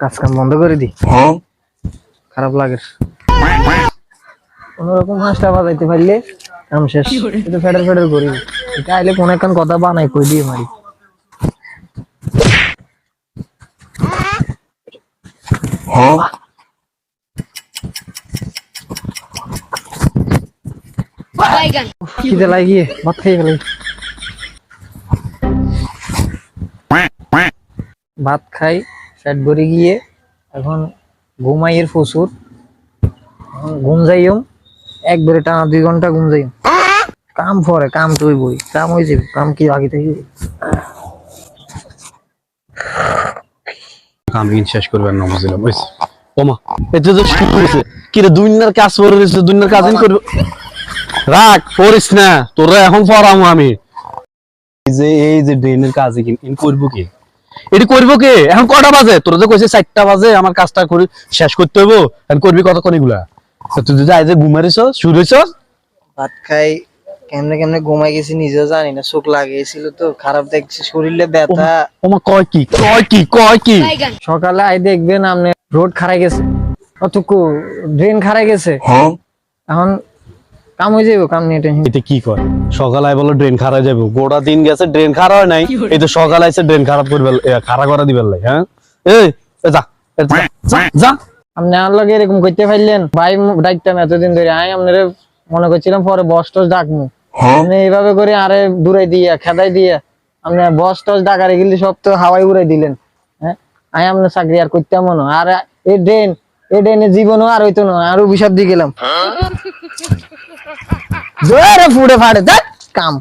কাজ কাম বন্ধ করে দি। খারাপ লাগে। কোনরকম হাঁসটা বাজাইতে পারলে কাম শেষ। কিন্তু ফেডার ফেডার করি। এটা আইলে কোন একখান কথা বানাই কই দিয়ে মারি। খিদে লাগিয়ে ভাত ভাত খাই পেট ভরে গিয়ে এখন ঘুমাইয়ের প্রচুর। এখন ঘুম যাইম একবারে টানা দুই ঘণ্টা ঘুম যাইম কাম পরে কাম তুই বই কাম হয়েছে কাম কি আগে থেকে আমি শেষ করবেন না বুঝলাম বুঝছি ওমা এটা তো শুরু হয়েছে কি রে দুনিয়ার কাজ করে রয়েছে দুনিয়ার কাজ করব? রাখ করিস না। তোরা এখন পড়ামো আমি। এই যে এই যে ড্রেনের কাজ করব কি? এটি করব কে? এখন কটা বাজে? তোরা তো কইছে চারটা বাজে আমার কাজটা করে শেষ করতে হব এখন করবি কতক্ষণ এগুলা? তুই যদি আজ ঘুমারিস শুরু ভাত খাই কেমনে কেমনে ঘুমাই গেছি নিজেও জানি না চোখ লাগিয়েছিল তো খারাপ দেখছি শরীরে ব্যথা। ওমা কয় কি কয় কি কয় কি? সকালে আই দেখবেন আপনি রোড খারাই গেছে। অতটুকু ড্রেন খারাই গেছে। এখন কাম হয়ে যাব কাম নিয়ে টেনশন এতে কি কয়? সকালে বলো ড্রেন খারাপ যাব গোটা দিন গেছে ড্রেন খারাপ হয় নাই। এই তো সকালে আইসে ড্রেন খারাপ করবে খারাপ করা দিবে লাই, হ্যাঁ? এই যা যা, আপনি আমার লগে এরকম করতে পারলেন? ভাই ডাকতাম এতদিন ধরে আই আপনারে মনে করছিলাম পরে বস টস ডাকমু আপনি এইভাবে করে আরে দূরে দিয়ে খেদাই দিয়ে আপনি বস টস ডাকারে গেলে সব তো হাওয়াই উড়াই দিলেন হ্যাঁ? আই আপনার চাকরি আর করতাম মনে আর এই ড্রেন এই ড্রেনে জীবনও আর হইতো না আর অভিশাপ দিয়ে গেলাম। জোরে ফুড়ে ফাড়ে দেখ কাম।